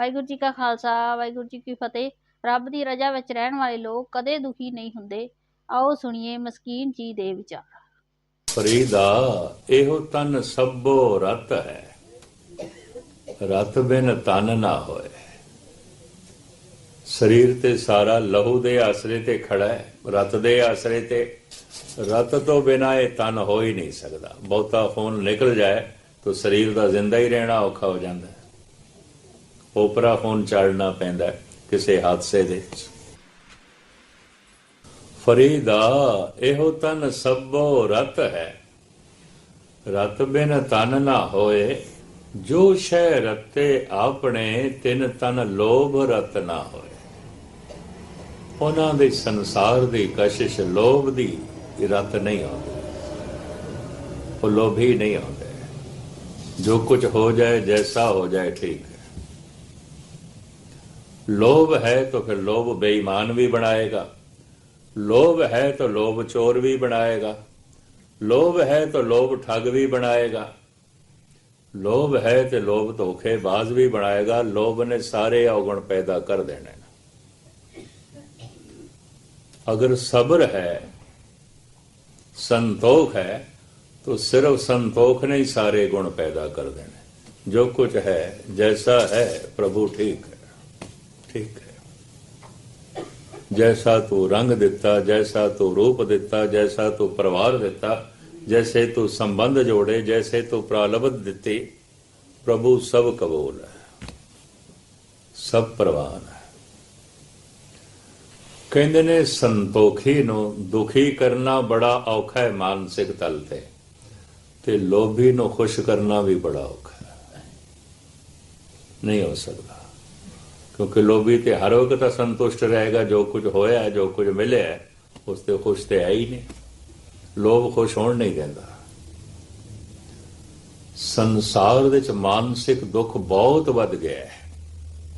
ਵਾਹਿਗੁਰੂ ਜੀ ਕਾ ਖਾਲਸਾ, ਵਾਹਿਗੁਰੂ ਜੀ ਕੀ ਫਤਿਹ। ਰੱਬ ਦੀ ਰਜ਼ਾ ਵਿੱਚ ਰਹਿਣ ਵਾਲੇ ਲੋਕ ਕਦੇ ਦੁਖੀ ਨਹੀਂ ਹੁੰਦੇ। ਆਓ ਸੁਣੀਏ ਮਸਕੀਨ ਜੀ ਦੇ ਵਿਚਾਰ। ਫਰੀਦਾ, ਇਹੋ ਤਨ ਸਭੋ ਰਤ ਹੈ। ਰਤ ਬਿਨ ਤਨ ਨਾ ਹੋਏ। ਸਰੀਰ ਤੇ ਸਾਰਾ ਲਹੂ ਦੇ ਆਸਰੇ ਤੇ ਖੜਾ ਹੈ। ਰਤ ਦੇ ਆਸਰੇ ਤੇ ਰਤ ਤੋਂ ਬਿਨਾ ਇਹ ਤਨ ਹੋ ਹੀ ਨਹੀਂ ਸਕਦਾ। ਬਹੁਤਾ ਖੂਨ ਨਿਕਲ ਜਾਏ ਤਾਂ ਸਰੀਰ ਦਾ ਜ਼ਿੰਦਾ ਹੀ ਰਹਿਣਾ ਔਖਾ ਹੋ ਜਾਂਦਾ ਓਪਰਾ ਫੋਨ ਖੂਨ ਚਾੜਨਾ ਪੈਂਦਾ ਕਿਸੇ ਹਾਦਸੇ ਦੇ ਵਿੱਚ। ਫਰੀਦਾ, ਇਹੋ ਤਨ ਸਭੋ ਰਤ ਹੈ। ਰਤ ਬਿਨ ਤਨ ਨਾ ਹੋਏ, ਜੋ ਸ਼ੈ ਰਤੇ ਆਪਣੇ, ਤਿਨ ਤਨ ਲੋਭ ਰਤ ਨਾ ਹੋਏ। ਉਹਨਾਂ ਦੇ ਸੰਸਾਰ ਦੀ ਕਸ਼ਿਸ਼ ਲੋਭ ਦੀ ਰਤ ਨਹੀਂ ਆਉਂਦੀ। ਉਹ ਲੋਭੀ ਨਹੀਂ ਆਉਂਦੇ। ਜੋ ਕੁਝ ਹੋ ਜਾਏ, ਜੈਸਾ ਹੋ ਜਾਏ, ਠੀਕ। ਹੈ ਲੋਭ ਹੈ तो फिर लोभ बेईमान भी बनाएगा लोभ है तो लोभ चोर भी बनाएगा लोभ है तो लोभ ठग भी बनाएगा लोभ है तो लोभ धोखेबाज भी बनाएगा लोभ ने सारे अवगुण पैदा कर देने ने। अगर सब्र है संतोख है तो सिर्फ संतोख ने ही सारे गुण पैदा कर देने जो कुछ है जैसा है प्रभु ठीक है ਠੀਕ ਹੈ। ਜੈਸਾ ਤੋ ਰੰਗ ਦਿੱਤਾ, ਜੈਸਾ ਤੋ ਰੂਪ ਦਿੱਤਾ, ਜੈਸਾ ਤੋ ਪਰਿਵਾਰ ਦਿੱਤਾ, ਜੈਸੇ ਤੋ ਸੰਬੰਧ ਜੋੜੇ, ਜੈਸੇ ਤੋ ਪ੍ਰਾਲਬਧ ਦਿੱਤੇ, ਪ੍ਰਭੂ ਸਭ ਕਬੂਲ ਹੈ, ਸਭ ਪ੍ਰਵਾਨ ਕਹਿੰਦੇ ਨੇ, ਸੰਤੋਖੀ ਨੂੰ ਦੁਖੀ ਕਰਨਾ ਬੜਾ ਔਖਾ ਹੈ ਮਾਨਸਿਕ ਤਲ ਤੇ ਤੇ ਲੋਭੀ ਨੂੰ ਖੁਸ਼ ਕਰਨਾ ਵੀ ਬੜਾ ਔਖਾ ਨਹੀਂ ਹੋ ਸਕਦਾ। ਕਿਉਂਕਿ ਲੋਭੀ ਤੇ ਹਰ ਵਕਤ ਸੰਤੁਸ਼ਟ ਰਹੇਗਾ, ਜੋ ਕੁਝ ਹੋਇਆ, ਜੋ ਕੁਝ ਮਿਲਿਆ, ਉਸ ਤੇ ਖੁਸ਼ ਤੇ ਹੈ ਹੀ ਨਹੀਂ। ਲੋਭ ਖੁਸ਼ ਹੋਣ ਨਹੀਂ ਦਿੰਦਾ। ਸੰਸਾਰ ਦੇ ਵਿੱਚ ਮਾਨਸਿਕ ਦੁੱਖ ਬਹੁਤ ਵੱਧ ਗਿਆ ਹੈ।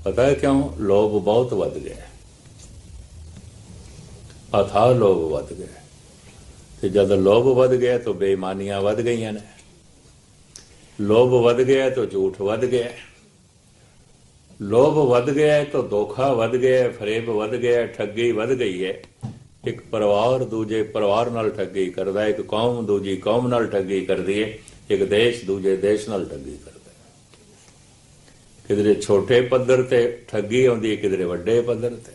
ਪਤਾ ਹੈ ਕਿਉਂ? ਲੋਭ ਬਹੁਤ ਵੱਧ ਗਿਆ ਹੈ। ਅਥਾ ਲੋਭ ਵੱਧ ਗਿਆ ਹੈ। ਤੇ ਜਦ ਲੋਭ ਵੱਧ ਗਿਆ ਤਾਂ ਬੇਈਮਾਨੀਆਂ ਵੱਧ ਗਈਆਂ ਨੇ। ਲੋਭ ਵੱਧ ਗਿਆ ਤਾਂ ਝੂਠ ਵੱਧ ਗਿਆ ਲੋਭ ਵੱਧ ਗਿਆ ਹੈ ਤਾਂ ਧੋਖਾ ਵੱਧ ਗਿਆ ਹੈ, ਫਰੇਬ ਵੱਧ ਗਿਆ ਹੈ, ਠੱਗੀ ਵੱਧ ਗਈ ਹੈ। ਇੱਕ ਪਰਿਵਾਰ ਦੂਜੇ ਪਰਿਵਾਰ ਨਾਲ ਠੱਗੀ ਕਰਦਾ ਇੱਕ ਕੌਮ ਦੂਜੀ ਕੌਮ ਨਾਲ ਠੱਗੀ ਕਰਦੀ ਹੈ, ਇੱਕ ਦੇਸ਼ ਦੂਜੇ ਦੇਸ਼ ਨਾਲ ਠੱਗੀ ਕਰਦਾ ਕਿਧਰੇ ਛੋਟੇ ਪੱਧਰ ਤੇ ਠੱਗੀ ਆਉਂਦੀ ਹੈ, ਕਿਧਰੇ ਵੱਡੇ ਪੱਧਰ ਤੇ।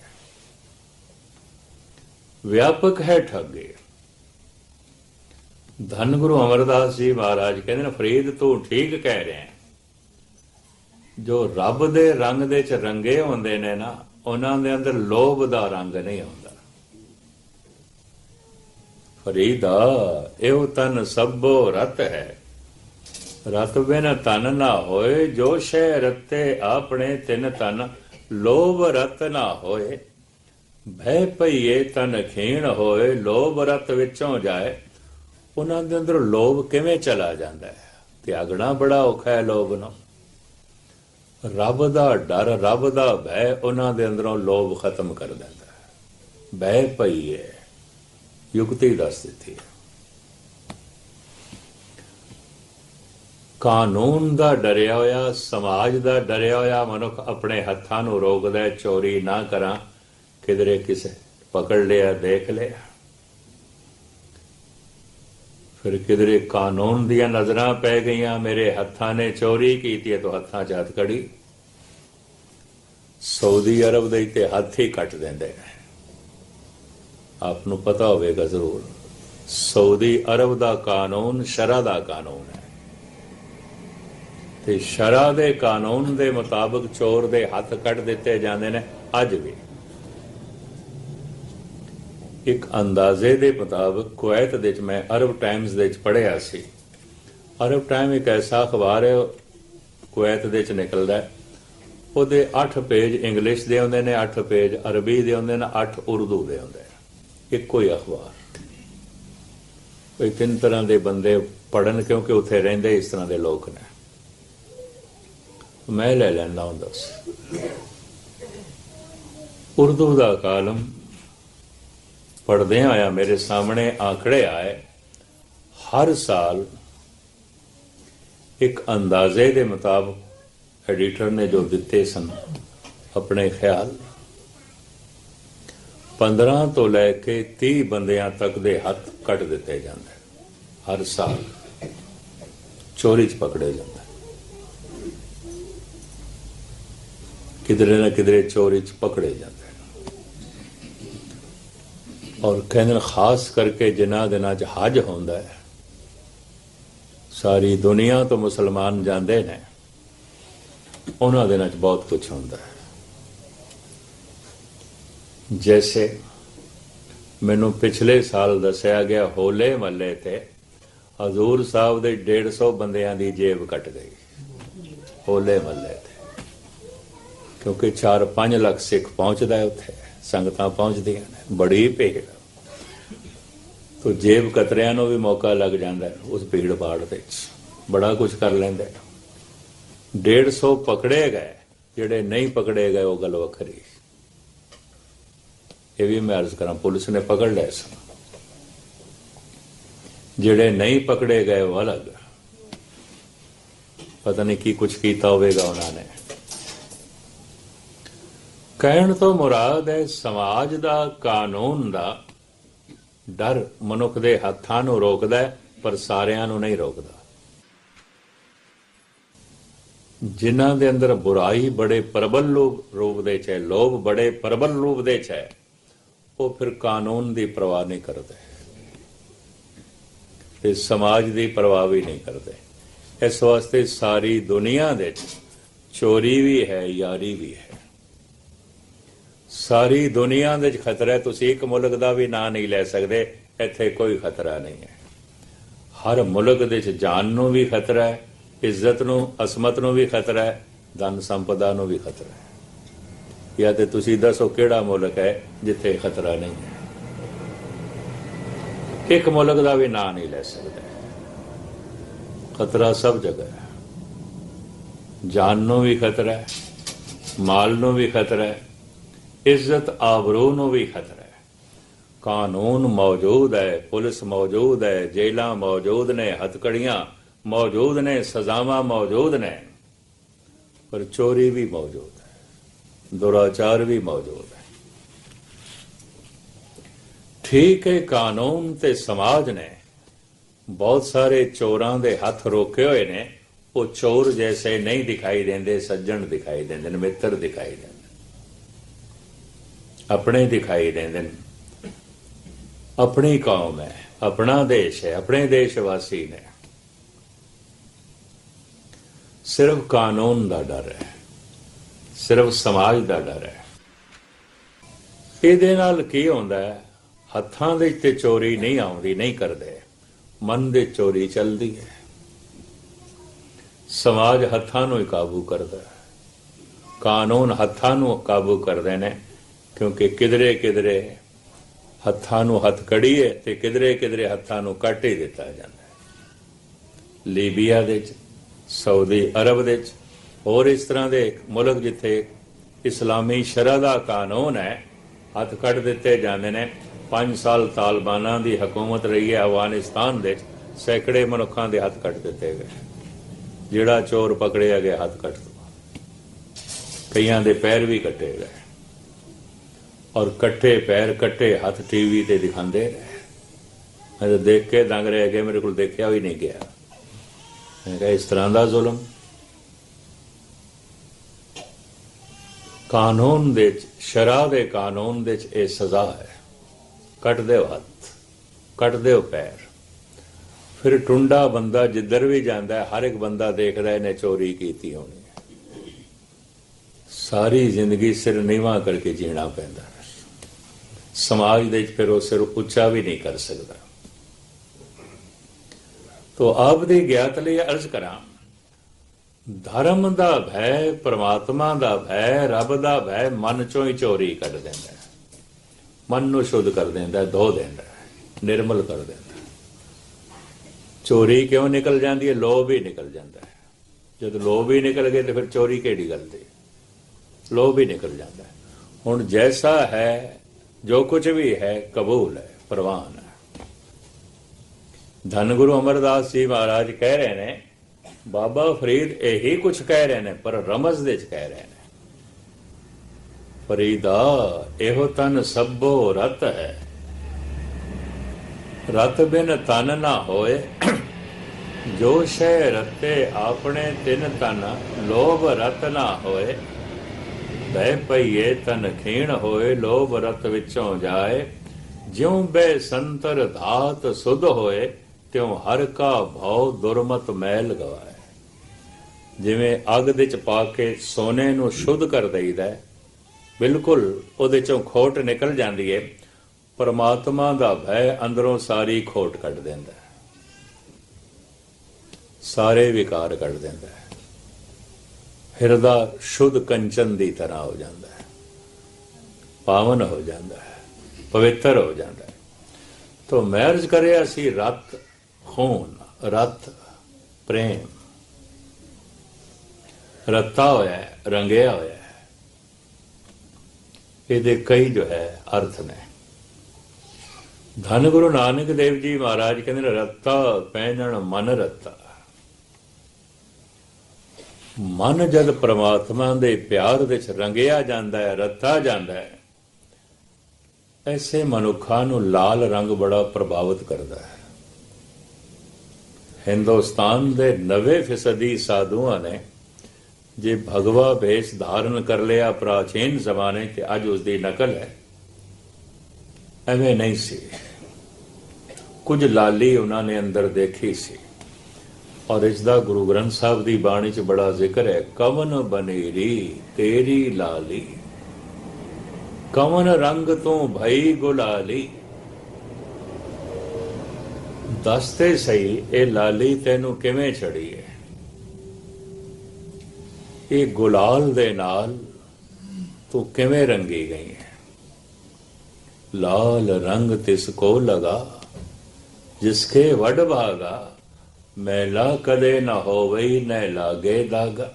ਵਿਆਪਕ ਹੈ ਠੱਗੀ। ਧੰਨ ਗੁਰੂ ਅਮਰਦਾਸ ਜੀ ਮਹਾਰਾਜ ਕਹਿੰਦੇ ਨੇ, ਫਰੀਦ ਤੂੰ ਠੀਕ ਕਹਿ ਰਿਹਾ ਹੈ। ਜੋ ਰੱਬ ਦੇ ਰੰਗ ਦੇ ਚ ਰੰਗੇ ਹੁੰਦੇ ਨੇ ਨਾ, ਉਹਨਾਂ ਦੇ ਅੰਦਰ ਲੋਭ ਦਾ ਰੰਗ ਨਹੀਂ ਹੁੰਦਾ ਫਰੀਦਾ, ਇਹੋ ਤਨ ਸਭੋ ਰਤ ਹੈ। ਰਤ ਬਿਨ ਤਨ ਨਾ ਹੋਏ, ਜੋ ਸ਼ੈ ਰਤੇ ਆਪਣੇ ਤਿਨ ਤਨ ਲੋਭ ਰਤ ਨਾ ਹੋਏ। ਭੈ ਪਈਏ ਤਨ ਖੀਣ ਹੋਏ, ਲੋਭ ਰਤ ਵਿੱਚੋਂ ਜਾਏ। ਉਹਨਾਂ ਦੇ ਅੰਦਰ ਲੋਭ ਕਿਵੇਂ ਚਲਾ ਜਾਂਦਾ ਹੈ? ਤਿਆਗਣਾ ਬੜਾ ਔਖਾ ਹੈ ਲੋਭ ਨੂੰ। ਰੱਬ ਦਾ ਡਰ, ਰੱਬ ਦਾ ਭੈ ਉਹਨਾਂ ਦੇ ਅੰਦਰੋਂ ਲੋਭ ਖਤਮ ਕਰ ਦਿੰਦਾ ਹੈ। ਭੈ ਪਈ ਹੈ, ਯੁਕਤੀ ਦੱਸ ਦਿੱਤੀ ਹੈ। ਕਾਨੂੰਨ ਦਾ ਡਰਿਆ ਹੋਇਆ, ਸਮਾਜ ਦਾ ਡਰਿਆ ਹੋਇਆ, ਮਨੁੱਖ ਆਪਣੇ ਹੱਥਾਂ ਨੂੰ ਰੋਕਦਾ ਚੋਰੀ ਨਾ ਕਰਾਂ, ਕਿਧਰੇ ਕਿਸੇ ਪਕੜ ਲਿਆ, ਦੇਖ ਲਿਆ। ਫਿਰ ਕਿਧਰੇ ਕਾਨੂੰਨ ਦੀਆਂ ਨਜ਼ਰਾਂ ਪੈ ਗਈਆਂ, ਮੇਰੇ ਹੱਥਾਂ ਨੇ ਚੋਰੀ ਕੀਤੀ ਹੈ, ਤਾਂ ਹੱਥਾਂ 'ਚ ਹੱਥ ਕੜੀ ਸਾਊਦੀ ਅਰਬ ਦੇ ਤੇ ਹੱਥ ਹੀ ਕੱਟ ਦਿੰਦੇ ਨੇ। ਆਪ ਨੂੰ ਪਤਾ ਹੋਵੇਗਾ ਜ਼ਰੂਰ, ਸਾਊਦੀ ਅਰਬ ਦਾ ਕਾਨੂੰਨ ਸ਼ਰਾ ਦਾ ਕਾਨੂੰਨ ਹੈ। ਤੇ ਸ਼ਰਾ ਦੇ ਕਾਨੂੰਨ ਦੇ ਮੁਤਾਬਕ ਚੋਰ ਦੇ ਹੱਥ ਕੱਟ ਦਿੱਤੇ ਜਾਂਦੇ ਨੇ ਅੱਜ ਵੀ। ਇੱਕ ਅੰਦਾਜ਼ੇ ਦੇ ਮੁਤਾਬਕ ਕੁਵੈਤ ਦੇ ਵਿੱਚ ਮੈਂ ਅਰਬ ਟਾਈਮਜ਼ ਦੇ ਵਿੱਚ ਪੜ੍ਹਿਆ ਸੀ। ਅਰਬ ਟਾਈਮ ਇੱਕ ਐਸਾ ਅਖਬਾਰ ਹੈ, ਕੁਵੈਤ ਦੇ ਵਿੱਚ ਨਿਕਲਦਾ ਹੈ ਉਹਦੇ 8 ਪੇਜ ਇੰਗਲਿਸ਼ ਦੇ ਹੁੰਦੇ ਨੇ 8 ਪੇਜ ਅਰਬੀ ਦੇ ਹੁੰਦੇ ਨੇ 8 ਉਰਦੂ ਦੇ ਹੁੰਦੇ ਨੇ। ਇੱਕੋ ਹੀ ਅਖਬਾਰ। ਕੋਈ ਤਿੰਨ ਤਰ੍ਹਾਂ ਦੇ ਬੰਦੇ ਪੜਨ ਕਿਉਂਕਿ ਉੱਥੇ ਰਹਿੰਦੇ, ਇਸ ਤਰ੍ਹਾਂ ਦੇ ਲੋਕ ਨੇ। ਮੈਂ ਲੈ ਲੈਂਦਾ ਹੁੰਦਾ ਸੀ ਉਰਦੂ ਦਾ ਕਾਲਮ ਪੜਦੇ ਆਇਆ ਮੇਰੇ ਸਾਹਮਣੇ ਆંકੜੇ ਆਏ, ਹਰ ਸਾਲ ਇੱਕ ਅੰਦਾਜ਼ੇ ਦੇ ਮੁਤਾਬਕ ਐਡੀਟਰ ਨੇ ਜੋ ਦਿੱਤੇ ਸਨ, ਆਪਣੇ ਖਿਆਲ 15 ਤੋਂ ਲੈ ਕੇ 30 ਬੰਦਿਆਂ ਤੱਕ ਦੇ ਹੱਥ ਕੱਟ ਦਿੱਤੇ ਜਾਂਦੇ। ਹਰ ਸਾਲ ਚੋਰੀ 'ਚ ਪਕੜੇ ਜਾਂਦੇ। ਕਿਧਰੇ ਨਾ ਕਿਧਰੇ ਚੋਰੀ 'ਚ ਪਕੜੇ ਜਾਂਦੇ। ਔਰ ਕਹਿੰਦੇ ਨੇ, ਖਾਸ ਕਰਕੇ ਜਿਨ੍ਹਾਂ ਦਿਨਾਂ 'ਚ ਹਜ ਹੁੰਦਾ ਹੈ, ਸਾਰੀ ਦੁਨੀਆ ਤੋਂ ਮੁਸਲਮਾਨ ਜਾਂਦੇ ਨੇ। ਉਹਨਾਂ ਦਿਨਾਂ 'ਚ ਬਹੁਤ ਕੁਝ ਹੁੰਦਾ ਹੈ। ਜੈਸੇ ਮੈਨੂੰ ਪਿਛਲੇ ਸਾਲ ਦੱਸਿਆ ਗਿਆ ਹੋਲੇ ਮਹੱਲੇ ਤੇ ਹਜ਼ੂਰ ਸਾਹਿਬ ਦੇ 150 ਬੰਦਿਆਂ ਦੀ ਜੇਬ ਕੱਟ ਗਈ। ਹੋਲੇ ਮਹੱਲੇ ਤੇ। ਕਿਉਂਕਿ 4-5 ਲੱਖ ਸਿੱਖ ਪਹੁੰਚਦਾ ਉੱਥੇ। ਸੰਗਤਾਂ ਪਹੁੰਚਦੀਆਂ ਨੇ। ਬੜੀ ਭੀੜ। ਤੋ ਜੇਬ ਕਤਰਿਆਂ ਨੂੰ ਵੀ ਮੌਕਾ ਲੱਗ ਜਾਂਦਾ ਉਸ ਭੀੜ ਭਾੜ ਦੇ ਵਿੱਚ। ਬੜਾ ਕੁਝ ਕਰ ਲੈਂਦੇ 150 ਪਕੜੇ ਗਏ, ਜਿਹੜੇ ਨਹੀਂ ਪਕੜੇ ਗਏ ਉਹ ਗੱਲ ਵੱਖਰੀ। ਇਹ ਵੀ ਮੈਂ ਅਰਜ਼ ਕਰਾਂ, ਪੁਲਿਸ ਨੇ ਪਕੜ ਲਿਆ ਸਨ। ਜਿਹੜੇ ਨਹੀਂ ਪਕੜੇ ਗਏ ਉਹ ਅਲੱਗ। ਪਤਾ ਨਹੀਂ ਕੀ ਕੁਝ ਕੀਤਾ ਹੋਵੇਗਾ ਉਹਨਾਂ ਨੇ। ਕਹਿਣ ਤੋਂ ਮੁਰਾਦ ਹੈ, ਸਮਾਜ ਦਾ, ਕਾਨੂੰਨ ਦਾ ਡਰ ਮਨੁੱਖ ਦੇ ਹੱਥਾਂ ਨੂੰ ਰੋਕਦਾ ਪਰ ਸਾਰਿਆਂ ਨੂੰ ਨਹੀਂ ਰੋਕਦਾ। ਜਿਨ੍ਹਾਂ ਦੇ ਅੰਦਰ ਬੁਰਾਈ ਬੜੇ ਪ੍ਰਬਲ ਰੂਪ ਦੇ ਚ ਹੈ ਲੋਭ ਬੜੇ ਪ੍ਰਬਲ ਰੂਪ ਦੇ ਚ ਹੈ ਉਹ ਫਿਰ ਕਾਨੂੰਨ ਦੀ ਪਰਵਾਹ ਨਹੀਂ ਕਰਦੇ। ਤੇ ਸਮਾਜ ਦੀ ਪਰਵਾਹ ਵੀ ਨਹੀਂ ਕਰਦੇ। ਇਸ ਵਾਸਤੇ ਸਾਰੀ ਦੁਨੀਆ ਦੇ ਵਿੱਚ ਚੋਰੀ ਵੀ ਹੈ, ਯਾਰੀ ਵੀ ਹੈ। ਸਾਰੀ ਦੁਨੀਆ ਦੇ ਵਿੱਚ ਖਤਰਾ ਹੈ, ਤੁਸੀਂ ਇੱਕ ਮੁਲਕ ਦਾ ਵੀ ਨਾਂ ਨਹੀਂ ਲੈ ਸਕਦੇ, ਇੱਥੇ ਕੋਈ ਖਤਰਾ ਨਹੀਂ ਹੈ। ਹਰ ਮੁਲਕ ਦੇ ਵਿੱਚ ਜਾਨ ਨੂੰ ਵੀ ਖਤਰਾ ਹੈ ਇੱਜ਼ਤ ਨੂੰ, ਅਸਮਤ ਨੂੰ ਵੀ ਖਤਰਾ ਹੈ, ਧਨ ਸੰਪਦਾ ਨੂੰ ਵੀ ਖਤਰਾ ਹੈ। ਜਾਂ ਤੇ ਤੁਸੀਂ ਦੱਸੋ ਕਿਹੜਾ ਮੁਲਕ ਹੈ ਜਿੱਥੇ ਖਤਰਾ ਨਹੀਂ ਹੈ? ਇੱਕ ਮੁਲਕ ਦਾ ਵੀ ਨਾਂ ਨਹੀਂ ਲੈ ਸਕਦਾ। ਖਤਰਾ ਸਭ ਜਗ੍ਹਾ ਹੈ। ਜਾਨ ਨੂੰ ਵੀ ਖਤਰਾ ਹੈ, ਮਾਲ ਨੂੰ ਵੀ ਖਤਰਾ ਹੈ, ਇੱਜ਼ਤ ਆਬਰੂ ਨੂੰ ਵੀ ਖਤਰਾ ਹੈ। ਕਾਨੂੰਨ ਮੌਜੂਦ ਹੈ, ਪੁਲਿਸ ਮੌਜੂਦ ਹੈ ਜੇਲਾਂ ਮੌਜੂਦ ਨੇ, ਹੱਥਕੜੀਆਂ ਮੌਜੂਦ ਨੇ, ਸਜ਼ਾਵਾਂ ਮੌਜੂਦ ਨੇ, ਪਰ ਚੋਰੀ ਵੀ ਮੌਜੂਦ ਹੈ, ਦੁਰਾਚਾਰ ਵੀ ਮੌਜੂਦ ਹੈ। ਠੀਕ ਹੈ, ਕਾਨੂੰਨ ਤੇ ਸਮਾਜ ਨੇ ਬਹੁਤ ਸਾਰੇ ਚੋਰਾਂ ਦੇ ਹੱਥ ਰੋਕੇ ਹੋਏ ਨੇ। ਉਹ ਚੋਰ ਜੈਸੇ ਨਹੀਂ ਦਿਖਾਈ ਦਿੰਦੇ, ਸੱਜਣ ਦਿਖਾਈ ਦਿੰਦੇ ਨੇ, ਮਿੱਤਰ ਦਿਖਾਈ ਦਿੰਦੇ ਆਪਣੇ ਦਿਖਾਈ ਦਿੰਦੇ ਨੇ। ਆਪਣੀ ਕੌਮ ਹੈ, ਆਪਣਾ ਦੇਸ਼ ਹੈ, ਆਪਣੇ ਦੇਸ਼ ਵਾਸੀ ਨੇ। ਸਿਰਫ ਕਾਨੂੰਨ ਦਾ ਡਰ ਹੈ, ਸਿਰਫ ਸਮਾਜ ਦਾ ਡਰ ਹੈ। ਇਹਦੇ ਨਾਲ ਕੀ ਹੁੰਦਾ ਹੈ, ਹੱਥਾਂ ਦੇ ਤੇ ਚੋਰੀ ਨਹੀਂ ਆਉਂਦੀ, ਨਹੀਂ ਕਰਦੇ। ਮਨ ਦੇ ਚੋਰੀ ਚੱਲਦੀ ਹੈ। ਸਮਾਜ ਹੱਥਾਂ ਨੂੰ ਹੀ ਕਾਬੂ ਕਰਦਾ ਹੈ। ਕਾਨੂੰਨ ਹੱਥਾਂ ਨੂੰ ਕਾਬੂ ਕਰਦੇ ਨੇ, ਕਿਉਂਕਿ ਕਿਧਰੇ ਕਿਧਰੇ ਹੱਥਾਂ ਨੂੰ ਹੱਥ ਕੜੀਏ ਤੇ ਕਿਧਰੇ ਕਿਧਰੇ ਹੱਥਾਂ ਨੂੰ ਕੱਟ ਹੀ ਦਿੱਤਾ ਜਾਂਦਾ ਹੈ। ਲੀਬੀਆ ਦੇ ਵਿੱਚ ਸਾਊਦੀ ਅਰਬ ਦੇ ਵਿੱਚ। ਹੋਰ ਇਸ ਤਰ੍ਹਾਂ ਦੇ ਮੁਲਕ ਜਿੱਥੇ ਇਸਲਾਮੀ ਸ਼ਰਅ ਦਾ ਕਾਨੂੰਨ ਹੈ, ਹੱਥ ਕੱਟ ਦਿੱਤੇ ਜਾਂਦੇ ਨੇ। 5 ਸਾਲ ਤਾਲਿਬਾਨਾਂ ਦੀ ਹਕੂਮਤ ਰਹੀ ਹੈ ਅਫਗਾਨਿਸਤਾਨ ਦੇ ਸੈਂਕੜੇ ਮਨੁੱਖਾਂ ਦੇ ਹੱਥ ਕੱਟ ਦਿੱਤੇ ਗਏ। ਜਿਹੜਾ ਚੋਰ ਪਕੜਿਆ ਗਿਆ, ਹੱਥ ਕੱਟ ਦੋ ਕਈਆਂ ਦੇ ਪੈਰ ਵੀ ਕੱਟੇ ਗਏ। ਔਰ ਕੱਟੇ ਪੈਰ ਕੱਟੇ ਹੱਥ ਟੀਵੀ ਤੇ ਦਿਖਾਉਂਦੇ ਰਹੇ। ਮੈਂ ਦੇਖ ਕੇ ਦੰਗ ਰਹਿ ਗਿਆ, ਮੇਰੇ ਕੋਲ ਦੇਖਿਆ ਵੀ ਨਹੀਂ ਗਿਆ। ਮੈਂ ਇਸ ਤਰ੍ਹਾਂ ਦਾ ਜ਼ੁਲਮ ਕਾਨੂੰਨ ਦੇ ਵਿੱਚ ਸ਼ਰਾਬ ਦੇ ਕਾਨੂੰਨ ਦੇ ਵਿੱਚ ਇਹ ਸਜ਼ਾ ਹੈ ਕੱਟ ਦਿਓ ਹੱਥ ਕੱਟ ਦਿਓ ਪੈਰ ਫਿਰ ਟੁੰਡਾ ਬੰਦਾ ਜਿੱਧਰ ਵੀ ਜਾਂਦਾ ਹਰ ਇੱਕ ਬੰਦਾ ਦੇਖਦਾ ਇਹਨੇ ਚੋਰੀ ਕੀਤੀ ਹੋਣੀ ਸਾਰੀ ਜ਼ਿੰਦਗੀ ਸਿਰ ਨੀਵਾ ਕਰਕੇ ਜੀਣਾ ਪੈਂਦਾ ਸਮਾਜ ਦੇ ਵਿੱਚ ਫਿਰ ਉਹ ਸਿਰ ਉੱਚਾ ਵੀ ਨਹੀਂ ਕਰ ਸਕਦਾ ਤੋ ਆਪ ਦੀ ਗਿਆਤ ਲਈ ਅਰਜ਼ ਕਰਾਂ, ਧਰਮ ਦਾ ਭੈ ਪ੍ਰਮਾਤਮਾ ਦਾ ਭੈ, ਰੱਬ ਦਾ ਭੈ ਮਨ ਚੋਂ ਹੀ ਚੋਰੀ ਕੱਢ ਦਿੰਦਾ ਹੈ। ਮਨ ਨੂੰ ਸ਼ੁੱਧ ਕਰ ਦਿੰਦਾ ਹੈ, ਧੋ ਦਿੰਦਾ ਹੈ, ਨਿਰਮਲ ਕਰ ਦਿੰਦਾ ਹੈ। ਚੋਰੀ ਕਿਉਂ ਨਿਕਲ ਜਾਂਦੀ ਹੈ? ਲੋਭ ਹੀ ਨਿਕਲ ਜਾਂਦਾ ਹੈ। ਜਦ ਲੋਭ ਹੀ ਨਿਕਲ ਗਏ ਤੇ ਫਿਰ ਚੋਰੀ ਕਿਹੜੀ ਗੱਲ ਦੀ ਲੋਭ ਹੀ ਨਿਕਲ ਜਾਂਦਾ ਹੈ। ਹੁਣ ਜੈਸਾ ਹੈ, ਜੋ ਕੁਝ ਵੀ ਹੈ, ਕਬੂਲ ਹੈ, ਪ੍ਰਵਾਨ ਧੰਨ ਗੁਰੂ ਅਮਰਦਾਸ ਜੀ ਮਹਾਰਾਜ ਕਹਿ ਰਹੇ ਨੇ, ਬਾਬਾ ਫਰੀਦ ਇਹੀ ਕੁਝ ਕਹਿ ਰਹੇ ਨੇ, ਪਰ ਰਮਜ਼ ਦੇ ਚ ਕਹਿ ਰਹੇ ਨੇ। ਫਰੀਦਾ, ਇਹੋ ਤਨ ਸਭੋ ਰਤ ਹੈ। ਰਤ ਬਿਨ ਤਨ ਨਾ ਹੋਏ। ਜੋ ਸ਼ੈ ਰਤੇ ਆਪਣੇ ਤਿਨ ਤਨ, ਲੋਭ ਰਤ ਨਾ ਹੋਏ। ਬਹਿ ਪਈਏ ਤਨ ਖੀਣ ਹੋਏ, ਲੋਭ ਰਤ ਵਿੱਚੋਂ ਜਾਏ। ਜਿਉ ਬੈ ਸੰਤਰ ਧਾਤ ਸੁਧ ਹੋਏ। ਤਿਉ ਹਰ ਕਾ ਭਉ ਦੁਰਮਤ ਮੈਲ ਗਵਾਏ। ਜਿਵੇਂ ਅੱਗ ਦੇ ਚ ਪਾ ਕੇ ਸੋਨੇ ਨੂੰ ਸ਼ੁੱਧ ਕਰ ਦਈਦਾ ਬਿਲਕੁਲ ਉਹਦੇ ਚੋਂ ਖੋਟ ਨਿਕਲ ਜਾਂਦੀ ਹੈ ਪਰਮਾਤਮਾ ਦਾ ਭੈ ਅੰਦਰੋਂ ਸਾਰੀ ਖੋਟ ਕੱਢ ਦਿੰਦਾ ਸਾਰੇ ਵਿਕਾਰ ਕੱਢ ਦਿੰਦਾ ਹੈ। ਹਿਰਦਾ ਸ਼ੁੱਧ ਕੰਚਨ ਦੀ ਤਰ੍ਹਾਂ ਹੋ ਜਾਂਦਾ ਹੈ। ਪਾਵਨ ਹੋ ਜਾਂਦਾ ਹੈ, ਪਵਿੱਤਰ ਹੋ ਜਾਂਦਾ ਹੈ। ਤੋ ਮੈਰਜ਼ ਕਰਿਆ ਸੀ, ਰਤ ਖੂਨ ਰਤ ਪ੍ਰੇਮ ਰਤਾ ਹੋਇਆ ਰੰਗਿਆ ਹੋਇਆ ਇਹਦੇ ਕਈ ਜੋ ਹੈ ਅਰਥ ਨੇ ਧੰਨ ਗੁਰੂ ਨਾਨਕ ਦੇਵ ਜੀ ਮਹਾਰਾਜ ਕਹਿੰਦੇ ਨੇ ਰੱਤਾ ਪਹਿਨਣ ਮਨ ਰੱਤਾ ਮਨ ਜਦ ਪ੍ਰਮਾਤਮਾ ਦੇ ਪਿਆਰ ਵਿੱਚ ਰੰਗਿਆ ਜਾਂਦਾ ਹੈ ਰਤਾ ਜਾਂਦਾ ਹੈ ਐਸੇ ਮਨੁੱਖਾਂ ਨੂੰ ਲਾਲ ਰੰਗ ਬੜਾ ਪ੍ਰਭਾਵਿਤ ਕਰਦਾ ਹੈ ਹਿੰਦੁਸਤਾਨ ਦੇ 90% ਸਾਧੂਆਂ ਨੇ ਜੇ ਭਗਵਾ ਭੇਸ ਧਾਰਨ ਕਰ ਲਿਆ ਪ੍ਰਾਚੀਨ ਜ਼ਮਾਨੇ ਤੇ ਅੱਜ ਉਸ ਦੀ ਨਕਲ ਹੈ। ਐਵੇਂ ਨਹੀਂ ਸੀ। ਕੁਝ ਲਾਲੀ ਉਹਨਾਂ ਨੇ ਅੰਦਰ ਦੇਖੀ ਸੀ। ਔਰ ਇਸ ਦਾ ਗੁਰੂ ਗ੍ਰੰਥ ਸਾਹਿਬ ਦੀ ਬਾਣੀ 'ਚ ਬੜਾ ਜ਼ਿਕਰ ਹੈ, ਕਵਨ ਬਨੇਰੀ ਤੇਰੀ ਲਾਲੀ, ਕਵਨ ਰੰਗ ਤੋਂ ਭਈ ਗੁਲਾਲੀ ਦੱਸਤੇ ਸਹੀ, ਇਹ ਲਾਲੀ ਤੈਨੂੰ ਕਿਵੇਂ ਚੜੀ ਹੈ ਇਹ ਗੁਲਾਲ ਦੇ ਨਾਲ ਤੂੰ ਕਿਵੇਂ ਰੰਗੀ ਗਈ ਹੈ ਲਾਲ ਰੰਗ ਤਿਸ ਕੋ ਲਗਾ, ਜਿਸਕੇ ਵਡ ਭਾਗਾ, ਮੈਲਾ ਕਦੇ ਨਾ ਹੋਵੇ ਨੈ ਲਾਗੇ ਦਾਗਾ।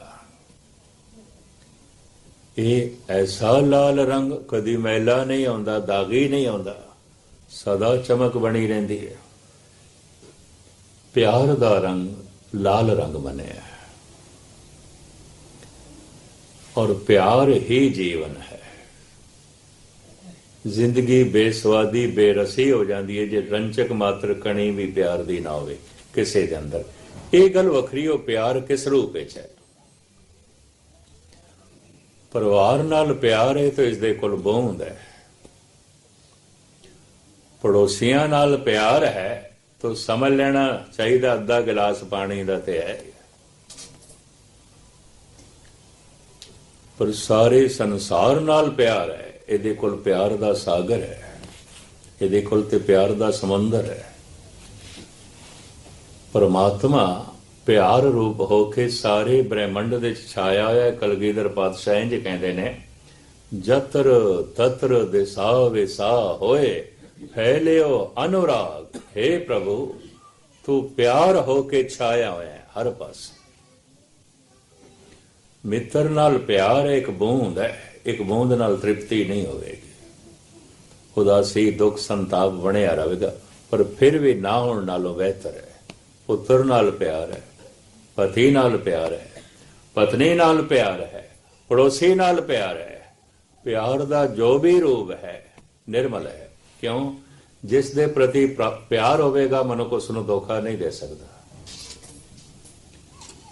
ਇਹ ਐਸਾ ਲਾਲ ਰੰਗ ਕਦੀ ਮੈਲਾ ਨਹੀਂ ਆਉਂਦਾ, ਦਾਗੀ ਨਹੀਂ ਆਉਂਦਾ, ਸਦਾ ਚਮਕ ਬਣੀ ਰਹਿੰਦੀ ਹੈ ਪਿਆਰ ਦਾ ਰੰਗ ਲਾਲ ਰੰਗ ਬਣਿਆ ਹੈ। ਔਰ ਪਿਆਰ ਹੀ ਜੀਵਨ ਹੈ। ਜ਼ਿੰਦਗੀ ਬੇਸਵਾਦੀ, ਬੇਰਸੀ ਹੋ ਜਾਂਦੀ ਹੈ ਜੇ ਰੰਚਕ ਮਾਤਰ ਕਣੀ ਵੀ ਪਿਆਰ ਦੀ ਨਾ ਹੋਵੇ ਕਿਸੇ ਦੇ ਅੰਦਰ। ਇਹ ਗੱਲ ਵੱਖਰੀ ਹੋ ਪਿਆਰ ਕਿਸ ਰੂਪ ਵਿੱਚ ਹੈ? ਪਰਿਵਾਰ ਨਾਲ ਪਿਆਰ ਹੈ ਤਾਂ ਇਸ ਦੇ ਕੋਲ ਬੋਂਦ ਹੈ। ਪੜੋਸੀਆਂ ਨਾਲ ਪਿਆਰ ਹੈ ਤਾਂ ਸਮਝ ਲੈਣਾ ਚਾਹੀਦਾ, ਅੱਧਾ ਗਲਾਸ ਪਾਣੀ ਦਾ ਤੇ ਹੈ। ਪਰ ਸਾਰੇ ਸੰਸਾਰ ਨਾਲ ਪਿਆਰ ਹੈ। ਇਹਦੇ ਕੋਲ ਪਿਆਰ ਦਾ ਸਾਗਰ ਹੈ। ਇਹਦੇ ਕੋਲ ਤੇ ਪਿਆਰ ਦਾ ਸਮੁੰਦਰ ਹੈ। ਪਰਮਾਤਮਾ ਪਿਆਰ ਰੂਪ ਹੋ ਕੇ ਸਾਰੇ ਬ੍ਰਹਿਮੰਡ ਦੇ ਛਾਇਆ ਹੋਇਆ ਕਲਗੀਧਰ ਪਾਤਸ਼ਾਹ ਇੰਜ ਕਹਿੰਦੇ ਨੇ, ਜਤਰ ਤਤਰ ਦਿਸਾ ਵਿਸਾ ਹੋਏ ਫੈਲਿਓ ਅਨੁਰਾਗ हे ਪ੍ਰਭੂ, ਤੂੰ ਪਿਆਰ ਹੋ ਕੇ ਛਾਇਆ ਹੋਇਆ ਹਰ ਪਾਸੇ। ਮਿੱਤਰ ਨਾਲ ਪਿਆਰ ਇੱਕ ਬੂੰਦ ਹੈ, ਇੱਕ ਬੂੰਦ ਨਾਲ ਤ੍ਰਿਪਤੀ ਨਹੀਂ ਹੋਵੇਗੀ। ਉਦਾਸੀ ਦੁੱਖ ਸੰਤਾਪ ਬਣਿਆ ਰਹੇਗਾ, ਪਰ ਫਿਰ ਵੀ ਨਾ ਹੋਣ ਨਾਲੋਂ ਬਿਹਤਰ ਹੈ। ਪੁੱਤਰ ਨਾਲ ਪਿਆਰ ਹੈ, ਪਤੀ ਨਾਲ ਪਿਆਰ ਹੈ, ਪਤਨੀ ਨਾਲ ਪਿਆਰ ਹੈ, ਪੜੋਸੀ ਨਾਲ ਪਿਆਰ ਹੈ। ਪਿਆਰ ਦਾ ਜੋ ਵੀ ਰੂਪ ਹੈ, ਨਿਰਮਲ ਹੈ। ਕਿਉਂ? ਜਿਸ ਦੇ ਪ੍ਰਤੀ ਪਿਆਰ ਹੋਵੇਗਾ, ਮਨੁੱਖ ਉਸ ਨੂੰ ਧੋਖਾ ਨਹੀਂ ਦੇ ਸਕਦਾ।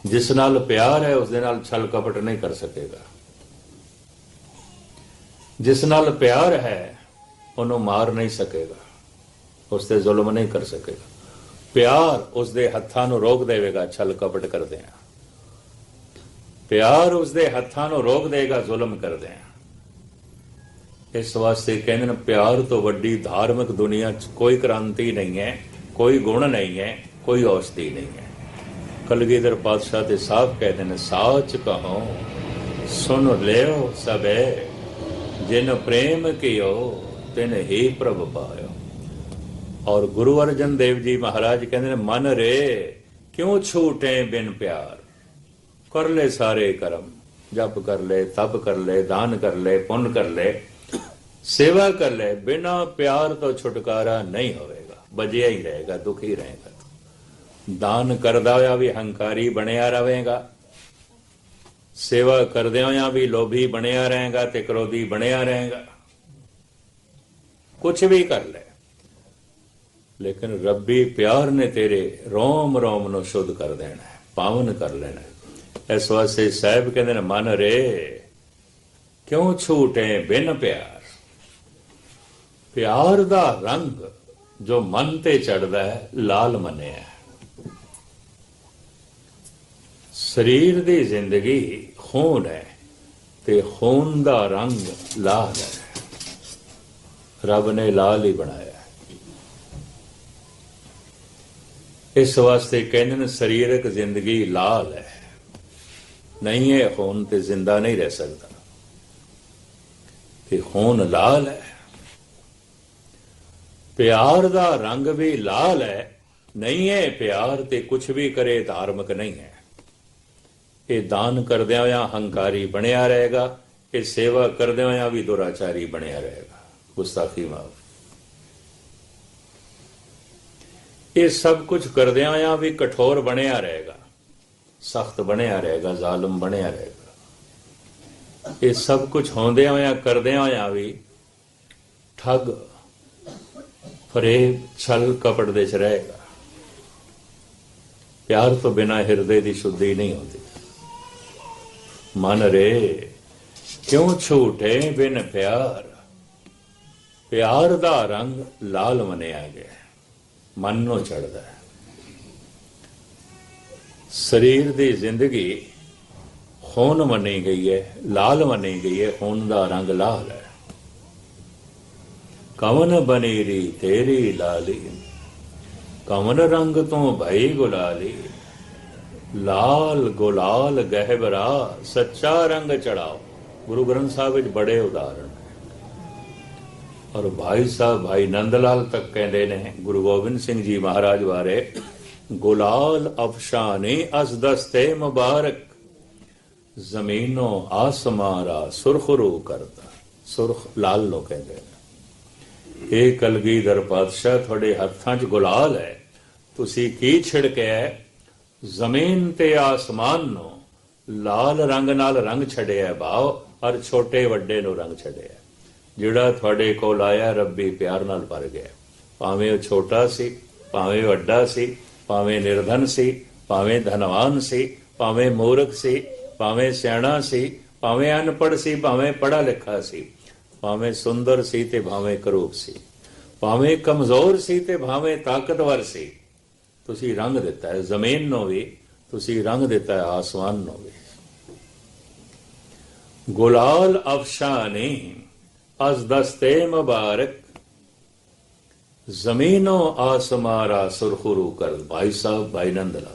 ਜਿਸ ਨਾਲ ਪਿਆਰ ਹੈ ਉਸ ਦੇ ਨਾਲ ਛਲ ਕਪਟ ਨਹੀਂ ਕਰ ਸਕੇਗਾ। ਜਿਸ ਨਾਲ ਪਿਆਰ ਹੈ, ਉਹਨੂੰ ਮਾਰ ਨਹੀਂ ਸਕੇਗਾ। ਉਸ ਤੇ ਜ਼ੁਲਮ ਨਹੀਂ ਕਰ ਸਕੇਗਾ। ਪਿਆਰ ਉਸ ਦੇ ਹੱਥਾਂ ਨੂੰ ਰੋਕ ਦੇਵੇਗਾ, ਛਲ ਕਪਟ ਕਰਦੇ ਆ। ਪਿਆਰ ਉਸ ਦੇ ਹੱਥਾਂ ਨੂੰ ਰੋਕ ਦੇਗਾ, ਜ਼ੁਲਮ ਕਰਦੇ ਆ। ਇਸ ਵਾਸਤੇ ਕਹਿੰਦੇ ਨੇ, ਪਿਆਰ ਤੋਂ ਵੱਡੀ ਧਾਰਮਿਕ ਦੁਨੀਆ 'ਚ ਕੋਈ ਕ੍ਰਾਂਤੀ ਨਹੀਂ ਹੈ, ਕੋਈ ਗੁਣ ਨਹੀਂ ਹੈ, ਕੋਈ ਔਸਤੀ ਨਹੀਂ ਹੈ। ਕਲਗੀਧਰ ਪਾਤਸ਼ਾਹ ਤੇ ਸਾਫ਼ ਕਹਿੰਦੇ ਨੇ, ਸਾਚ ਕਹੋ, ਸੁਨ ਲਿਓ ਸਬੇ ਜਿਨ ਪ੍ਰੇਮ ਕੀਓ, ਤਿਨ ਹੀ ਪ੍ਰਭ ਪਾਇਓ। ਔਰ ਗੁਰੂ ਅਰਜਨ ਦੇਵ ਜੀ ਮਹਾਰਾਜ ਕਹਿੰਦੇ ਨੇ, ਮਨ ਰੇ, ਕਿਉਂ ਛੂਟੇ ਬਿਨ ਪਿਆਰ? ਕਰ ਲੈ ਸਾਰੇ ਕਰਮ, ਜਪ ਕਰ ਲੈ, ਤਪ ਕਰ ਲੈ, ਦਾਨ ਕਰ ਲੈ, ਪੁੰਨ ਕਰ ਲੈ ਸੇਵਾ ਕਰ ਲੈ, ਬਿਨਾ ਪਿਆਰ ਤੋਂ ਛੁਟਕਾਰਾ ਨਹੀਂ ਹੋਵੇਗਾ। ਬਜਿਆ ਹੀ ਰਹੇਗਾ, ਦੁਖੀ ਰਹੇਗਾ। ਦਾਨ ਕਰਦਾ ਹੋਇਆ ਵੀ ਹੰਕਾਰੀ ਬਣਿਆ ਰਹੇਗਾ। ਸੇਵਾ ਕਰਦਿਆਂ ਹੋਇਆ ਵੀ ਲੋਭੀ ਬਣਿਆ ਰਹੇਗਾ ਤੇ ਕ੍ਰੋਧੀ ਬਣਿਆ ਰਹੇਗਾ। ਕੁਝ ਵੀ ਕਰ ਲੈ। ਲੇਕਿਨ ਰੱਬੀ ਪਿਆਰ ਨੇ ਤੇਰੇ ਰੋਮ ਰੋਮ ਨੂੰ ਸ਼ੁੱਧ ਕਰ ਦੇਣਾ ਹੈ, ਪਾਵਨ ਕਰ ਲੈਣਾ ਹੈ। ਇਸ ਵਾਸਤੇ ਸਾਹਿਬ ਕਹਿੰਦੇ ਨੇ, ਮਨ ਰੇ, ਕਿਉਂ ਛੂਟੇ ਬਿਨ ਪਿਆਰ? ਪਿਆਰ ਦਾ ਰੰਗ ਜੋ ਮਨ ਤੇ ਚੜਦਾ ਹੈ, ਲਾਲ ਮੰਨਿਆ ਸਰੀਰ ਦੀ ਜ਼ਿੰਦਗੀ ਖੂਨ ਹੈ ਤੇ ਖੂਨ ਦਾ ਰੰਗ ਲਾਲ ਹੈ। ਰੱਬ ਨੇ ਲਾਲ ਹੀ ਬਣਾਇਆ ਇਸ ਵਾਸਤੇ ਕਹਿੰਦੇ ਨੇ ਸਰੀਰਕ ਜ਼ਿੰਦਗੀ ਲਾਲ ਹੈ। ਨਹੀਂ ਹੈ, ਖੂਨ ਤੇ ਜ਼ਿੰਦਾ ਨਹੀਂ ਰਹਿ ਸਕਦਾ। ਤੇ ਖੂਨ ਲਾਲ ਹੈ। ਪਿਆਰ ਦਾ ਰੰਗ ਵੀ ਲਾਲ ਹੈ। ਨਹੀਂ ਹੈ, ਪਿਆਰ ਤੇ ਕੁਝ ਵੀ ਕਰੇ ਧਾਰਮਿਕ ਨਹੀਂ ਹੈ। ਇਹ ਦਾਨ ਕਰਦਿਆਂ ਹੋਇਆਂ ਹੰਕਾਰੀ ਬਣਿਆ ਰਹੇਗਾ। ਇਹ ਸੇਵਾ ਕਰਦਿਆਂ ਹੋਇਆਂ ਵੀ ਦੁਰਾਚਾਰੀ ਬਣਿਆ ਰਹੇਗਾ। ਗੁਸਤਾਖੀ ਮਾਫ। ਇਹ ਸਭ ਕੁਝ ਕਰਦਿਆਂ ਹੋਇਆਂ ਵੀ ਕਠੋਰ ਬਣਿਆ ਰਹੇਗਾ। ਸਖਤ ਬਣਿਆ ਰਹੇਗਾ, ਜ਼ਾਲਮ ਬਣਿਆ ਰਹੇਗਾ। ਇਹ ਸਭ ਕੁਝ ਹੁੰਦਿਆਂ ਹੋਇਆਂ ਕਰਦਿਆਂ ਹੋਇਆਂ ਵੀ ਠੱਗ ਫਰੇਬ ਛਲ ਕਪਟ ਦੇ ਚ ਰਹੇਗਾ। ਪਿਆਰ ਤੋਂ ਬਿਨਾ ਹਿਰਦੇ ਦੀ ਸ਼ੁੱਧੀ ਨਹੀਂ ਹੁੰਦੀ। ਮਨ ਰੇ, ਕਿਉਂ ਛੂਟੇ ਬਿਨ ਪਿਆਰ? ਪਿਆਰ ਦਾ ਰੰਗ ਲਾਲ ਮੰਨਿਆ ਗਿਆ। ਮਨ ਨੂੰ ਚੜਦਾ ਹੈ। ਸਰੀਰ ਦੀ ਜ਼ਿੰਦਗੀ ਖੂਨ ਮੰਨੀ ਗਈ ਹੈ, ਲਾਲ ਮੰਨੀ ਗਈ ਹੈ, ਖੂਨ ਦਾ ਰੰਗ ਲਾਲ ਹੈ। ਕਵਨ ਬਨੀਰੀ ਤੇਰੀ ਲਾਲੀ, ਕਵਨ ਰੰਗ ਤੋਂ ਭਈ ਗੁਲਾਲੀ, ਲਾਲ ਗੁਲਾਲ ਗਹਿਬਰਾ ਸੱਚਾ ਰੰਗ ਚੜਾਓ। ਗੁਰੂ ਗ੍ਰੰਥ ਸਾਹਿਬ ਵਿੱਚ ਬੜੇ ਉਦਾਹਰਣ ਔਰ ਭਾਈ ਸਾਹਿਬ, ਭਾਈ ਨੰਦ ਲਾਲ ਤੱਕ ਕਹਿੰਦੇ ਨੇ, ਗੁਰੂ ਗੋਬਿੰਦ ਸਿੰਘ ਜੀ ਮਹਾਰਾਜ ਬਾਰੇ, ਗੁਲਾਲ ਅਫਸ਼ਾਨੇ ਅਸ ਦਸਤੇ ਮੁਬਾਰਕ, ਜ਼ਮੀਨੋਂ ਆਸਮਾਰਾ ਸੁਰਖਰੂ ਕਰਦਾ। ਸੁਰਖ ਲਾਲ ਨੂੰ ਕਹਿੰਦੇ ਇਹ ਕਲਗੀਧਰ ਪਾਤਸ਼ਾਹ ਤੁਹਾਡੇ ਹੱਥਾਂ 'ਚ ਗੁਲਾਲ ਹੈ। ਤੁਸੀਂ ਕੀ ਛਿੜਕਿਆ ਜ਼ਮੀਨ ਤੇ ਆਸਮਾਨ ਨੂੰ ਲਾਲ ਰੰਗ ਨਾਲ ਰੰਗ ਛੜਿਆ ਭਾਵ ਔਰ ਛੋਟੇ ਵੱਡੇ ਨੂੰ ਰੰਗ ਛੜਿਆ ਜਿਹੜਾ ਤੁਹਾਡੇ ਕੋਲ ਆਇਆ, ਰੱਬੀ ਪਿਆਰ ਨਾਲ ਭਰ ਗਿਆ ਭਾਵੇਂ ਉਹ ਛੋਟਾ ਸੀ, ਭਾਵੇਂ ਵੱਡਾ ਸੀ, ਭਾਵੇਂ ਨਿਰਧਨ ਸੀ, ਭਾਵੇਂ ਧਨਵਾਨ ਸੀ, ਭਾਵੇਂ ਮੂਰਖ ਸੀ, ਭਾਵੇਂ ਸਿਆਣਾ ਸੀ, ਭਾਵੇਂ ਅਨਪੜ੍ਹ ਸੀ, ਭਾਵੇਂ ਪੜਾ ਲਿਖਾ ਸੀ ਭਾਵੇਂ ਸੁੰਦਰ ਸੀ ਤੇ ਭਾਵੇਂ ਕਰੂਪ ਸੀ। ਭਾਵੇਂ ਕਮਜ਼ੋਰ ਸੀ ਤੇ ਭਾਵੇਂ ਤਾਕਤਵਰ ਸੀ। ਤੁਸੀਂ ਰੰਗ ਦਿੱਤਾ ਹੈ, ਜ਼ਮੀਨ ਨੂੰ ਵੀ, ਤੁਸੀਂ ਰੰਗ ਦਿੱਤਾ ਹੈ, ਆਸਮਾਨ ਨੂੰ ਵੀ। ਗੁਲਾਲ ਅਫਸ਼ਾਨੀ ਅਜ਼ ਦਸਤੇ ਮੁਬਾਰਕ, ਜ਼ਮੀਨੋ ਆਸਮਾਰਾ ਸੁਰਖਰੂ ਕਰ, ਭਾਈ ਸਾਹਿਬ, ਭਾਈ ਨੰਦ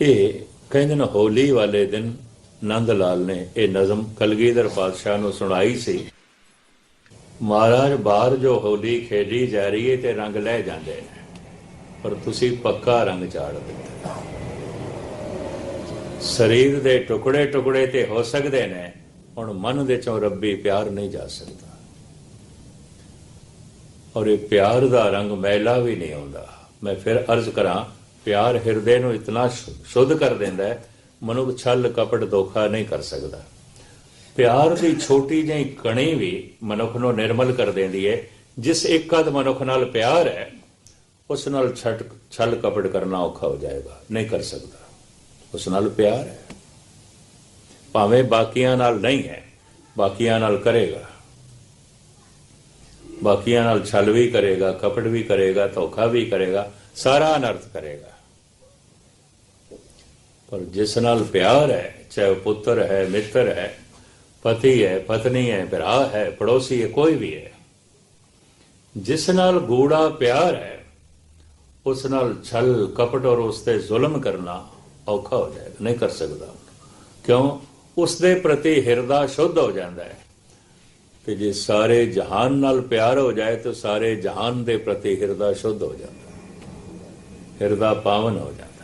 ਇਹ ਕਹਿੰਦੇ ਨੇ ਹੋਲੀ ਵਾਲੇ ਦਿਨ ਨੰਦ ਲਾਲ ਨੇ ਇਹ ਨਜ਼ਮ ਕਲਗੀਧਰ ਪਾਤਸ਼ਾਹ ਨੂੰ ਸੁਣਾਈ ਸੀ। ਮਹਾਰਾਜ, ਬਾਹਰ ਜੋ ਹੋਲੀ ਖੇਡੀ ਜਾ ਰਹੀ ਹੈ ਤੇ ਰੰਗ ਲੈ ਜਾਂਦੇ ਨੇ। ਪਰ ਤੁਸੀਂ ਪੱਕਾ ਰੰਗ ਚਾੜ ਦਿੱਤਾ। ਸਰੀਰ ਦੇ ਟੁਕੜੇ ਟੁਕੜੇ ਤੇ ਹੋ ਸਕਦੇ ਨੇ, ਹੁਣ ਮਨ ਦੇ ਚੋਂ ਰੱਬੀ ਪਿਆਰ ਨਹੀਂ ਜਾ ਸਕਦਾ। ਔਰ ਇਹ ਪਿਆਰ ਦਾ ਰੰਗ ਮੈਲਾ ਵੀ ਨਹੀਂ ਆਉਂਦਾ। ਮੈਂ ਫਿਰ ਅਰਜ਼ ਕਰਾਂ, ਪਿਆਰ ਹਿਰਦੇ ਨੂੰ ਇਤਨਾ ਸ਼ੁੱਧ ਕਰ ਦਿੰਦਾ ਹੈ ਮਨੁੱਖ ਛਲ ਕਪਟ ਧੋਖਾ ਨਹੀਂ ਕਰ ਸਕਦਾ। ਪਿਆਰ ਦੀ ਛੋਟੀ ਜਿਹੀ ਕਣੀ ਵੀ ਮਨੁੱਖ ਨੂੰ ਨਿਰਮਲ ਕਰ ਦਿੰਦੀ ਹੈ ਜਿਸ ਇੱਕ ਅਦ ਮਨੁੱਖ ਨਾਲ ਪਿਆਰ ਹੈ, ਉਸ ਨਾਲ ਛਟ ਛਲ ਕਪਟ ਕਰਨਾ ਔਖਾ ਹੋ ਜਾਏਗਾ, ਨਹੀਂ ਕਰ ਸਕਦਾ। ਉਸ ਨਾਲ ਪਿਆਰ ਹੈ। ਭਾਵੇਂ ਬਾਕੀਆਂ ਨਾਲ ਨਹੀਂ ਹੈ, ਬਾਕੀਆਂ ਨਾਲ ਕਰੇਗਾ। ਬਾਕੀਆਂ ਨਾਲ ਛਲ ਵੀ ਕਰੇਗਾ, ਕਪਟ ਵੀ ਕਰੇਗਾ, ਧੋਖਾ ਵੀ ਕਰੇਗਾ, ਸਾਰਾ ਅਨਰਥ ਕਰੇਗਾ। ਪਰ ਜਿਸ ਨਾਲ ਪਿਆਰ ਹੈ, ਚਾਹੇ ਉਹ ਪੁੱਤਰ ਹੈ, ਮਿੱਤਰ ਹੈ, ਪਤੀ ਹੈ, ਪਤਨੀ ਹੈ, ਭਰਾ ਹੈ, ਪੜੋਸੀ ਹੈ, ਕੋਈ ਵੀ ਹੈ, ਜਿਸ ਨਾਲ ਗੂੜਾ ਪਿਆਰ ਹੈ, ਉਸ ਨਾਲ ਛਲ ਕਪਟ ਔਰ ਉਸ ਤੇ ਜ਼ੁਲਮ ਕਰਨਾ ਔਖਾ ਹੋ ਜਾਏਗਾ, ਨਹੀਂ ਕਰ ਸਕਦਾ। ਕਿਉਂ? ਉਸ ਦੇ ਪ੍ਰਤੀ ਹਿਰਦਾ ਸ਼ੁੱਧ ਹੋ ਜਾਂਦਾ ਹੈ। ਤੇ ਜੇ ਸਾਰੇ ਜਹਾਨ ਨਾਲ ਪਿਆਰ ਹੋ ਜਾਏ, ਤਾਂ ਸਾਰੇ ਜਹਾਨ ਦੇ ਪ੍ਰਤੀ ਹਿਰਦਾ ਸ਼ੁੱਧ ਹੋ ਜਾਂਦਾ ਹਿਰਦਾ ਪਾਵਨ ਹੋ ਜਾਂਦਾ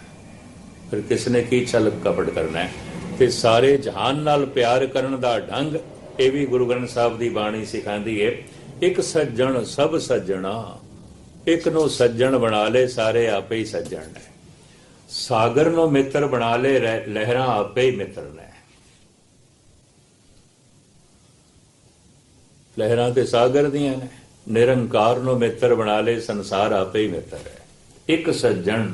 ਫਿਰ ਕਿਸ ਨੇ ਕੀ ਛਲ ਕਪਟ ਕਰਨਾ ਹੈ? ਤੇ ਸਾਰੇ ਜਹਾਨ ਨਾਲ ਪਿਆਰ ਕਰਨ ਦਾ ਢੰਗ, ਇਹ ਵੀ ਗੁਰੂ ਗ੍ਰੰਥ ਸਾਹਿਬ ਦੀ ਬਾਣੀ ਸਿਖਾਉਂਦੀ ਹੈ ਇੱਕ ਸੱਜਣ ਸਭ ਸੱਜਣਾ, ਇੱਕ ਨੂੰ ਸੱਜਣ ਬਣਾ ਲੈ, ਸਾਰੇ ਆਪੇ ਹੀ ਸੱਜਣ ਨੇ। ਸਾਗਰ ਨੂੰ ਮਿੱਤਰ ਬਣਾ ਲੈ ਲਹਿਰਾਂ ਆਪੇ ਹੀ ਮਿੱਤਰ ਨੇ। ਲਹਿਰਾਂ ਤੇ ਸਾਗਰ ਦੀਆਂ ਨੇ, ਨਿਰੰਕਾਰ ਨੂੰ ਮਿੱਤਰ ਬਣਾ ਲੈ, ਸੰਸਾਰ ਆਪੇ ਹੀ ਮਿੱਤਰ ਹੈ। ਇੱਕ ਸੱਜਣ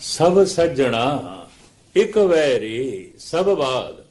ਸਭ ਸੱਜਣਾ ਇਕ ਵੈਰੀ ਸਭ ਬਾਦ।